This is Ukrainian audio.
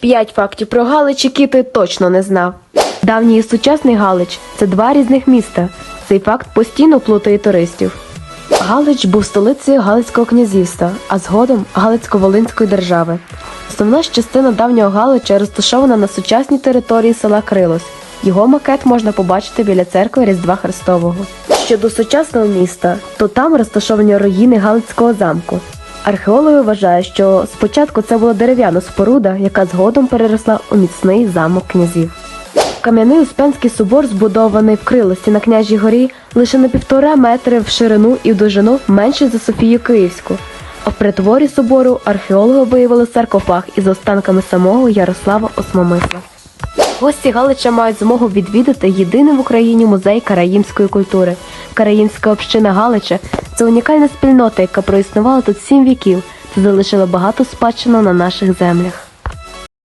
П'ять фактів про Галич, які ти точно не знав. Давній і сучасний Галич це два різних міста. Цей факт постійно плутає туристів. Галич був столицею Галицького князівства, а згодом Галицько-Волинської держави. Основна частина давнього Галича розташована на сучасній території села Крилос. Його макет можна побачити біля церкви Різдва Христового. Щодо сучасного міста, то там розташовані руїни Галицького замку. Археологи вважають, що спочатку це була дерев'яна споруда, яка згодом переросла у міцний замок князів. Кам'яний Успенський собор, збудований в Крилості на княжій горі, лише на півтора метри в ширину і в довжину менший за Софію Київську. А в притворі собору археологи виявили саркофаг із останками самого Ярослава Осмомисла. Гості Галича мають змогу відвідати єдиний в Україні музей караїмської культури. Караїмська община Галича це унікальна спільнота, яка проіснувала тут сім віків та залишила багато спадщину на наших землях.